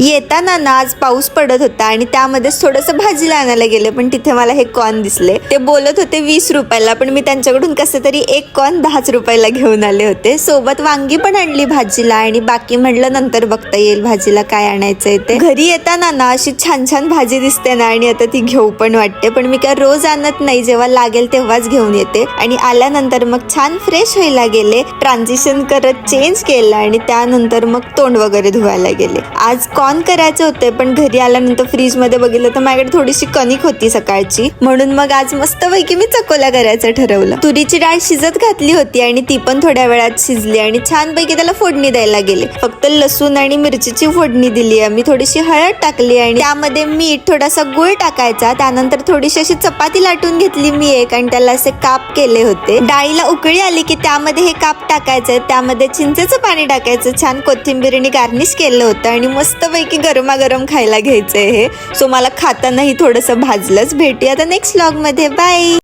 येताना ना आज पाऊस पडत होता आणि त्यामध्येच थोडंसं भाजीला आणायला गेले पण तिथे मला हे कॉर्न दिसले. ते बोलत होते वीस रुपयाला पण मी त्यांच्याकडून कसं तरी एक कॉर्न दहाच रुपयाला घेऊन आले होते. सोबत वांगी पण आणली भाजीला आणि बाकी म्हटलं नंतर बघता येईल भाजीला काय आणायचंय ते. घरी येताना ना अशी छान छान भाजी दिसते ना आणि आता ती घेऊ पण वाटते पण मी काय रोज आणत नाही जेव्हा लागेल तेव्हाच घेऊन येते. आणि आल्यानंतर मग छान फ्रेश व्हायला गेले ट्रान्झिशन करत चेंज केलं आणि त्यानंतर मग तोंड वगैरे धुवायला गेले. आज कॉर्न करायचे होते पण घरी आल्यानंतर फ्रीजमध्ये बघितलं तर माझ्याकडे थोडीशी कणिक होती सकाळची. म्हणून मग आज मस्तपैकी मी चकोल्या करायचं ठरवलं. तुरीची डाळ शिजत घातली होती आणि ती पण थोड्या वेळात शिजली आणि छानपैकी त्याला फोडणी द्यायला गेले. फक्त लसूण आणि मिरचीची फोडणी दिली मी थोडीशी हळद टाकली आणि त्यामध्ये मीठ थोडासा गुळ टाकायचा. त्यानंतर थोडीशी अशी चपाती लाटून घेतली मी एक आणि त्याला असे काप केले होते. डाळीला उकळी आली की त्यामध्ये हे काप टाकायचे. त्यामध्ये चिंचेचं पाणी टाकायचं. छान कोथिंबीरीने गार्निश केलं होतं आणि मस्त मस्तपैकी गरमागरम खायला घ्यायचंय हे. सो मला खातानाही थोडंसं भाजलंच. भेटूया आता नेक्स्टमध्ये. बाय